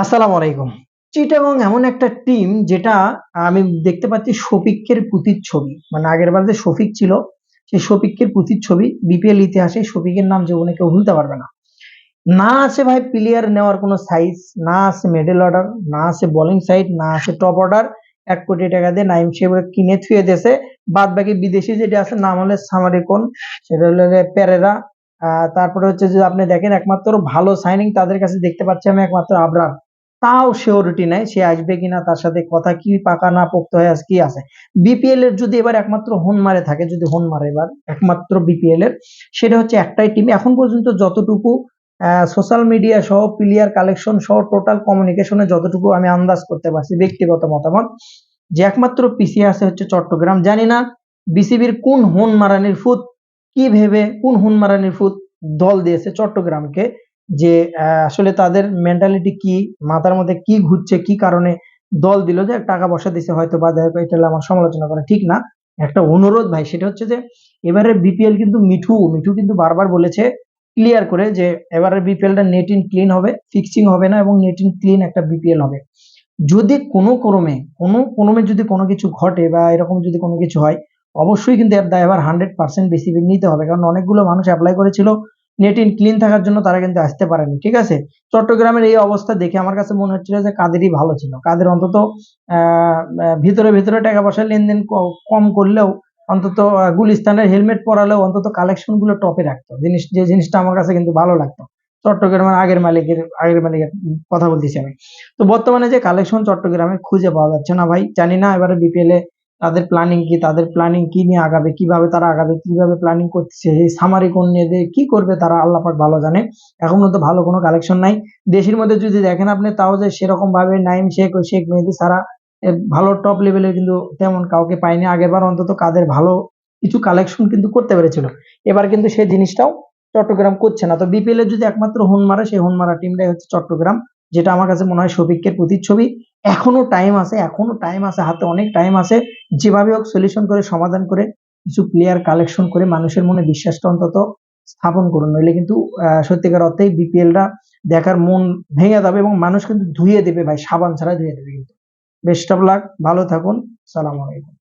আসসালামু আলাইকুম। চিটাগং এমন একটা টিম যেটা আমি দেখতে পাচ্ছি শফিকের প্রতিচ্ছবি মানে আগের বার যে শফিক ছিল, সেই শফিকের প্রতিচ্ছবি বিপিএল ইতিহাসে শফিকের নাম জীবনে কেউ ভুলতে পারবে না। না আছে ভাই প্লেয়ার নেওয়ার কোনো সাইজ না আছে মেডেল অর্ডার না আছে বোলিং সাইড না আছে টপ অর্ডার এক কোটি টাকা দিয়ে নাইম সাহেব কিনে থুয়ে দেশে বাদ বাকি বিদেশি যেটা আছে, নাম হলে সামারিকন, সেটা হলো প্যারেরা তারপরে হচ্ছে যে আপনি দেখেন, একমাত্র ভালো সাইনিং তাদের কাছে দেখতে পাচ্ছি আমি একমাত্র আবরার। তাও সিওরিটি নাই, সে আসবে কিনা, তার সাথে কথা কি পাকা না পোক্ত হয়ে আজ কি আছে? বিপিএল এর যদি এবার একমাত্র মারে থাকে, যদি মারে এবার, একমাত্র বিপিএল এর, সেটা হচ্ছে একটাই টিম এখন পর্যন্ত যতটুকু সোশ্যাল মিডিয়া সহ প্লেয়ার কালেকশন সহ টোটাল কমিউনিকেশনে যতটুকু আমি আন্দাজ করতে পারছি, ব্যক্তিগত মতামত, যে একমাত্র পিছিয়ে আছে হচ্ছে চট্টগ্রাম। জানি না বিসিবির কোন হুন মারানির ফুত কি ভেবে কোন হুন মারানির ফুত দল দিয়েছে চট্টগ্রামকে যে আসলে তাদের মেন্টালিটি কি, মাথার মধ্যে কি ঘুরছে, কি কারণে দল দিল যে, টাকা পয়সা দিছে, হয়তো বা দেখো এটা আমার সমালোচনা করা ঠিক না। একটা অনুরোধ ভাই, সেটা হচ্ছে যে এবারে বিপিএল কিন্তু মিঠু মিঠু কিন্তু বারবার বলেছে ক্লিয়ার করে যে এবারে বিপিএলটা নেট ইন ক্লিন হবে ফিক্সিং হবে না এবং নেট ইন ক্লিন একটা বিপিএল হবে। যদি কোনো ক্রমে কোনো ক্রমে যদি কোনো কিছু ঘটে বা এরকম যদি কোনো কিছু হয়, অবশ্যই কিন্তু এর দায়ভার হান্ড্রেড পার্সেন্ট বিসিবি নিতে হবে। কারণ অনেকগুলো মানুষ অ্যাপ্লাই করেছিল নেট ইন ক্লিন থাকার জন্য তারা কিন্তু আসতে পারেনি, ঠিক আছে? চট্টগ্রামের এই অবস্থা দেখে আমার কাছে মনে হচ্ছিল যে কাদেরই ভালো ছিল। কাদের অন্তত ভিতরে ভিতরে টাকা পয়সা লেনদেন কম করলেও অন্তত গুলিস্তানের হেলমেট পরালেও অন্তত কালেকশনগুলো টপে রাখতো। জিনিস, যে জিনিসটা আমার কাছে কিন্তু ভালো লাগতো। চট্টগ্রামের আগের মালিকের আগের মালিকের কথা বলতেছি আমি। তো বর্তমানে যে কালেকশন চট্টগ্রামে খুঁজে পাওয়া যাচ্ছে না ভাই, জানি না, এবারে বিপিএল এ তাদের প্ল্যানিং কি, তাদের প্ল্যানিং কি নিয়ে আগাবে, কীভাবে তারা আগাবে, কীভাবে প্ল্যানিং করতেছে, এই সামারি কোন নিয়ে কি করবে তারা আল্লাহ পাক ভালো জানে। এখনও তো ভালো কোনো কালেকশন নাই। দেশের মধ্যে যদি দেখেন আপনি, তাও যে সেরকম ভাবে নাইম শেখ ও শেখ মেহেদি সারা ভালো টপ লেভেলের কিন্তু তেমন কাউকে পায়নি। আগেরবার অন্তত কাদের ভালো কিছু কালেকশন কিন্তু করতে পেরেছিল। এবার কিন্তু সেই জিনিসটাও চট্টগ্রাম করছে না। তো বিপিএল এর যদি একমাত্র হুন মারে, সেই হুন মারা টিমটাই হচ্ছে চট্টগ্রাম, যেটা আমার কাছে মনে হয় শফিকের প্রতিচ্ছবি। এখনও টাইম আছে, এখনও টাইম আছে, হাতে অনেক টাইম আছে। যেভাবে হোক সলিউশন করে, সমাধান করে, কিছু প্লেয়ার কালেকশন করে মানুষের মনে বিশ্বাসটা অন্তত স্থাপন করুন। নইলে কিন্তু সত্যিকার অর্থেই বিপিএলটা দেখার মন ভেঙে যাবে এবং মানুষ কিন্তু ধুয়ে দেবে ভাই, সাবান ছাড়া ধুয়ে দেবে কিন্তু। বেস্ট অফ লাক ভালো থাকুন, সালাম আলাইকুম।